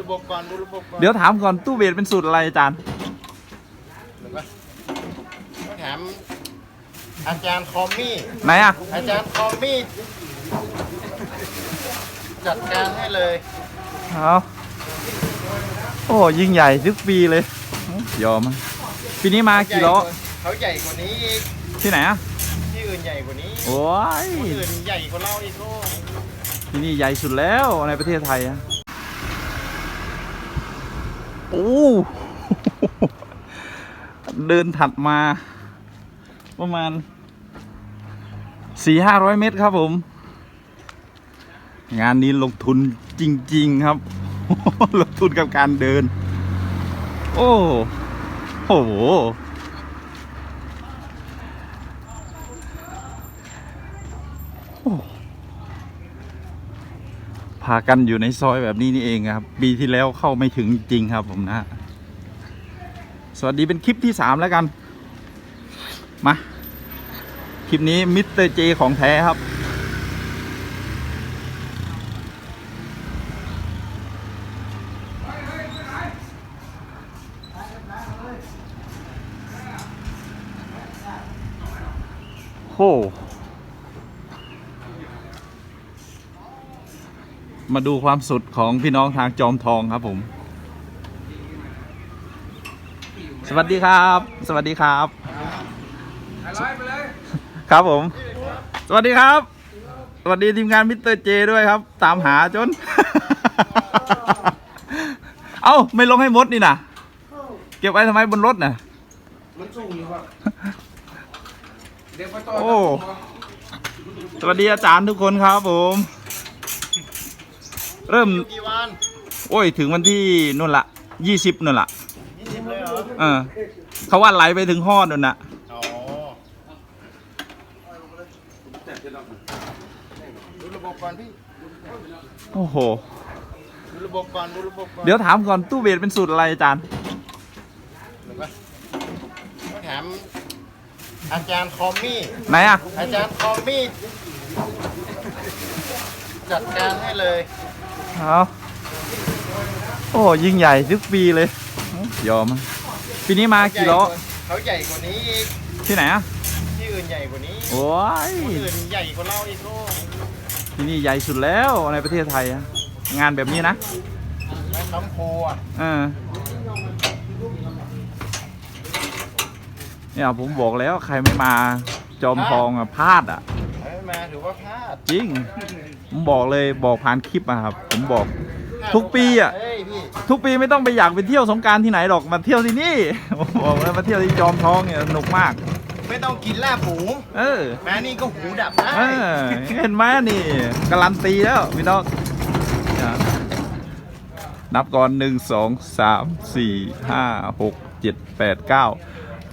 ระบบก่อนดูระบบก่อนเดี๋ยวถามก่อนตู้เบสเป็นสูตรอะไรอาจารย์เดี๋ยวก่อนต้องถามอาจารย์คอมมี่ ไหนอะอาจารย์คอมมี่ จัดการให้เลย เอาโอ้ยิ่งใหญ่ทุกปีเลย ยอมอะปีนี้มากี่ล้อเขาใหญ่กว่านี้อีกที่ไหนอะที่อื่นใหญ่กว่านี้โอ้ยที่อื่นใหญ่กว่าเราอีกโอ้ที่นี่ใหญ่สุดแล้วในประเทศไทยอะ โอ้เดินถัดมา ประมาณสี่ห้าร้อยเมตรครับผม งานนี้ลงทุนจริง ๆ ครับ ลงทุนกับการเดิน โอ้โหพากันอยู่ในซอยแบบนี้นี่เองครับ ปีที่แล้วเข้าไม่ถึงจริงครับผมนะ สวัสดีเป็นคลิปที่สามแล้วกัน มา คลิปนี้มิสเตอร์เจของแท้ครับโห มาดูความสุดของพี่น้องทางจอมทองครับผม สวัสดีครับ สวัสดีครับครับผม สวัสดีครับ สวัสดีทีมงานมิสเตอร์เจด้วยครับ ตามหาจน เอ้า ไม่ลงให้มดนี่นะเก็บไว้ทำไมบนรถน่ะมันสูงอยู่ครับเดี๋ยวไปต่อโอ้สวัสดีอาจารย์ทุกคนครับผม เริ่มอยู่กี่วันโอ้ยถึงวันที่นู่นละยี่สิบนู่นละยี่สิบเลยเหรอเออเขาว่าไหลไปถึงฮอดนู่นน่ะอ๋อดูระบบก่อนพี่โอ้โห ดูระบบก่อนดูระบบก่อนเดี๋ยวถามก่อนตู้เบสเป็นสูตรอะไรอาจารย์เดี๋ยวก่อนต้องถามอาจารย์คอมมี่ ไหนอะอาจารย์คอมมี่จัดการให้เลย เอาโอ้ยิ่งใหญ่ทุกปีเลย ยอมอะปีนี้มากี่ล้อเขาใหญ่กว่านี้อีกที่ไหนอะที่อื่นใหญ่กว่านี้โอ้ยที่อื่นใหญ่กว่าเราอีกโอ้ที่นี่ใหญ่สุดแล้วในประเทศไทยอะงานแบบนี้นะแม่คำโพอะเออเนี่ยผมบอกแล้วใครไม่มาจอมทองอะพลาดอะไม่มาถือว่าพลาดจริง ผมบอกเลยบอกผ่านคลิปอะครับ ผมบอก ทุกปีอะเฮ้ยพี่ทุกปีไม่ต้องไปอยากไปเที่ยวสงกรารที่ไหนหรอกมาเที่ยวที่นี่ผมบอกแล้วมาเที่ยวที่จอมทองเนี่ยสนุกมาก ไม่ต้องกินลาบหมูเออมานี่ก็หูดับได้เออเห็นไหมนี่การันตีแล้วพี่น้องเนี่ยนับก่อนหนึ่งสองสามสี่ห้าหกเจ็ดแปดเก้า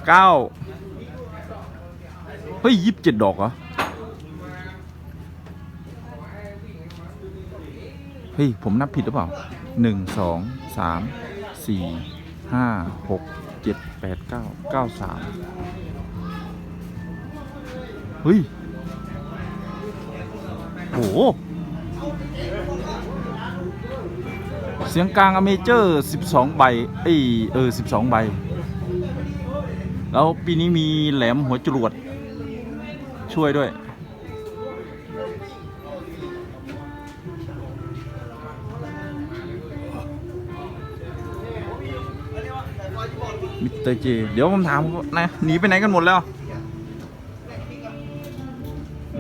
เก้าเฮ้ยยี่สิบเจ็ดดอกเหรอ เฮ้ย ผมนับผิดหรือเปล่าหนึ่งสองสามสี่ห้าหกเจ็ดแปดเก้าเก้าสามเฮ้ยโหเสียงกลางอเมเจอร์12ใบเอ้ยเออ12ใบ แล้วปีนี้มีแหลมหัวจรวดช่วยด้วย เตอร์เจเดี๋ยวผมถามเขานะหนีไปไหนกันหมดแล้ว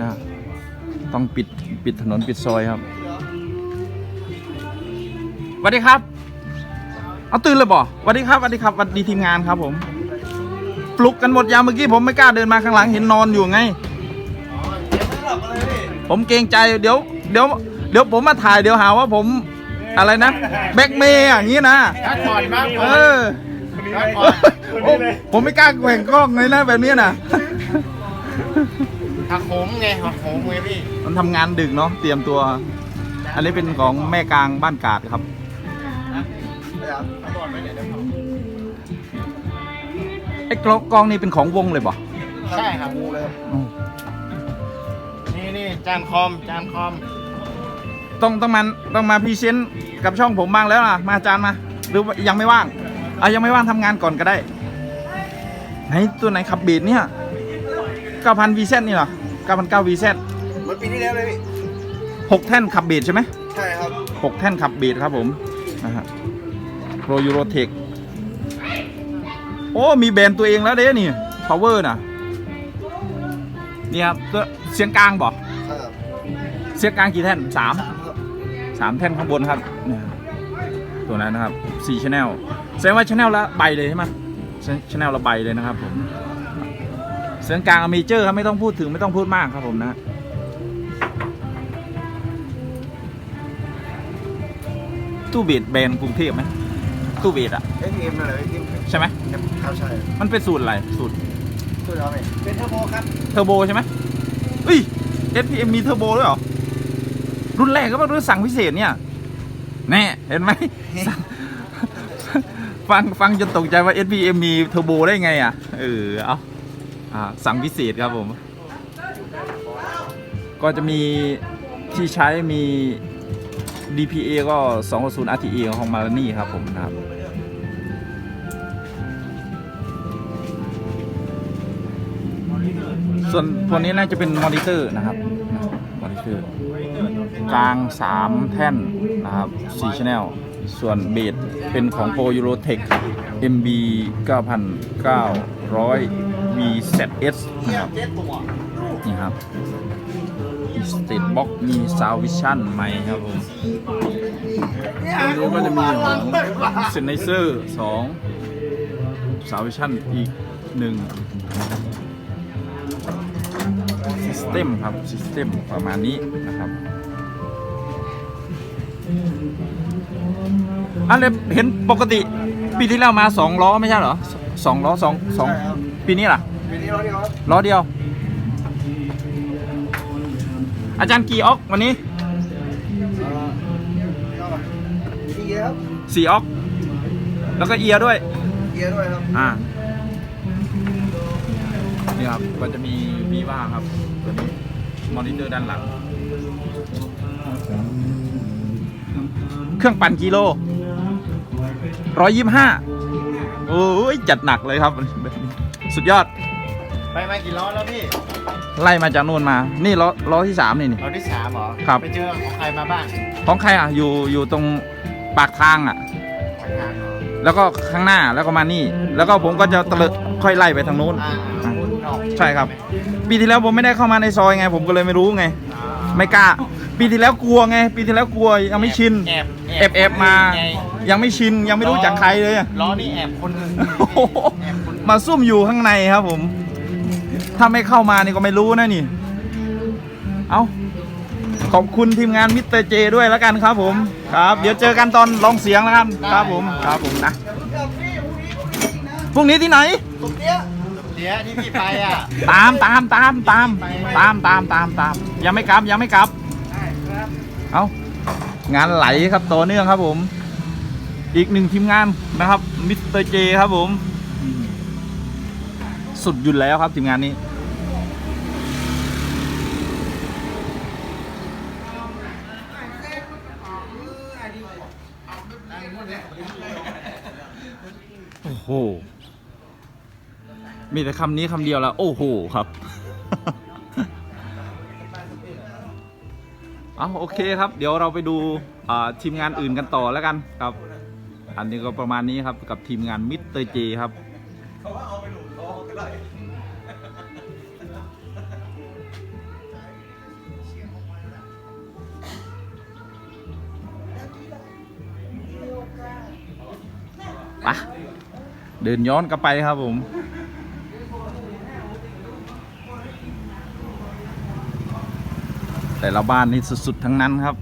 นะต้องปิดปิดถนนปิดซอยครับสวัสดีครับ เอาตื่นเลยบ่สวัสดีครับสวัสดีครับสวัสดีทีมงานครับผม ปลุกกันหมดยามเมื่อกี้ผมไม่กล้าเดินมาข้างหลังเห็นนอนอยู่ไง ผมเกรงใจเดี๋ยวเดี๋ยวเดี๋ยวผมมาถ่ายเดี๋ยวหาว่าผมอะไรนะ แบ็กเมย์อย่างนี้นะพักผ่อนบ้างเออ พักผ่อนโอ้ผมไม่กล้าแหว่งกล้องเลยนะแบบนี้นะหักโหมไงหักโหมไงพี่ มันทำงานดึกเนาะเตรียมตัว อันนี้เป็นของแม่กลางบ้านกาดครับพักผ่อนไปเนี่ยเดี๋ยวไอ้กล้องกล้องนี่เป็นของวงเลยบ่ใช่ครับเลยอ๋อนี่นี่จานคอมจานคอม ต้องต้องมาต้องมาพรีเซนต์กับช่องผมบ้างแล้วล่ะ มาอาจารย์มา หรือว่ายังไม่ว่าง อะยังไม่ว่างทำงานก่อนก็ได้ไหนตัวไหนขับเบดเนี่ย9,000 VZ นี่เหรอ9,900 VZ เหมันปีที่แล้วเลยพี่6แท่นขับเบดใช่ไหมใช่ครับหกแท่นขับเบดครับผมนะฮะโปรยูโรเทคโอ้มีแบรนด์ตัวเองแล้วเด้นี่ power น่ะนี่ครับตัวเสียงกลางบอกครับเสียงกลางกี่แท่นสามสามครับสามแท่นข้างบนครับเนี่ยตัวนั้นนะครับสี่ชแนล แสดงว่าชแนลละใบเลยใช่ไหมชแนลละใบเลยนะครับผมเสียงกลางอเมเจอร์ครับไม่ต้องพูดถึงไม่ต้องพูดมากครับผมนะตู้เบสแบรนด์กรุงเทพไหมตู้เบสอะเอ็มเอ็มนั่นแหละพี่ใช่ไหมครับใช่มันเป็นสูตรอะไรสูตรช่วยเราไหมเป็นเทอร์โบครับเทอร์โบใช่ไหมเอ้ย SPM มีเทอร์โบด้วยเหรอรุ่นแรกก็ว่ารุ่นสั่งพิเศษเนี่ยแน่เห็นไหมสั่ง ฟังฟังจนตกใจว่า SPM มีเทอร์โบได้ไงอะ เออ เอาอ่าสั่งพิเศษครับผม ก็จะมีที่ใช้มี DPA ก็2.0 RTA ของมา a นี่ครับผมนะครับส่วนตัวนี้น่าจะเป็นมอนิเตอร์นะครับมอนิเตอร์กลาง 3 แท่นนะครับ4 channel ส่วนเบสเป็นของ Pro Eurotech MB 9900 VZS นะครับเจ็ดตัวนี่ครับมีสเตตบ็อกมีซาววิชั่นใหม่ครับผมตรงนี้ก็จะมีของเซนไนเซอร์สองซาววิชั่นอีกหนึ่งซิสเต็มครับซิสเต็มประมาณนี้นะครับ อันเลยเห็นปกติปีที่แล้วมาสองล้อไม่ใช่เหรอสองล้อสองสองปีนี้ล่ะปีนี้เราเดียวครับล้อเดียว อาจารย์กี่ออกวันนี้เอ่อเกียร์ครับสี่ออก แล้วก็เอียร์ด้วยเกียร์ด้วยครับ อ่านี่ครับก็จะมีวีว่าครับตัวนี้มอนิเตอร์ด้านหลัง เครื่องปั่นกิโลร้อยยี่ห้าโอ้ยจัดหนักเลยครับ สุดยอด ไปมากี่ล้อแล้วพี่ ไล่มาจากนู่นมา นี่ล้อล้อที่สามนี่นี่ ล้อที่สามเหรอครับ ไปเจอของใครมาบ้าง ของใครอะ อยู่อยู่ตรงปากทางอะของทางเหรอแล้วก็ข้างหน้าแล้วก็มานี่ แล้วก็ผมก็จะตะเลอะค่อยไล่ไปทางนู้น อ่าอะคุณออกใช่ครับ ปีที่แล้วผมไม่ได้เข้ามาในซอยไง ผมก็เลยไม่รู้ไงไม่กล้า ปีที่แล้วกลัวไง ปีที่แล้วกลัวยังไม่ชินแอบแอบแอบมา ไง ยังไม่ชินยังไม่รู้จักใครเลยอะล้อนี่แอบคนหนึ่งโอ้โหแอบคนหนึ่งมาซุ่มอยู่ข้างในครับผม ถ้าไม่เข้ามานี่ก็ไม่รู้นะนี่ เอาขอบคุณทีมงานมิสเตอร์เจด้วยแล้วกันครับผม ครับ เดี๋ยวเจอกันตอนลองเสียงแล้วกันครับผมครับผมนะพรุ่งนี้ที่ไหนสุดเนี้ยเดี๋ยวที่พี่ไปอะ ตามตามตามตามตามตามตามตามยังไม่กลับยังไม่กลับ เอางานไหลครับต่อเนื่องครับผม อีกหนึ่งทีมงานนะครับมิสเตอร์เจครับผม สุดหยุดแล้วครับทีมงานนี้ โอ้โห มีแต่คำนี้คำเดียวแล้ว โอ้โหครับ เอาโอเคครับ เดี๋ยวเราไปดูทีมงานอื่นกันต่อแล้วกันครับ อันนี้ก็ประมาณนี้ครับกับทีมงานมิสเตอร์เจครับเขาว่าเอาไปะเดินย้อนกลับไปครับผม แต่ละบ้านนี่สุดๆทั้งนั้นครับ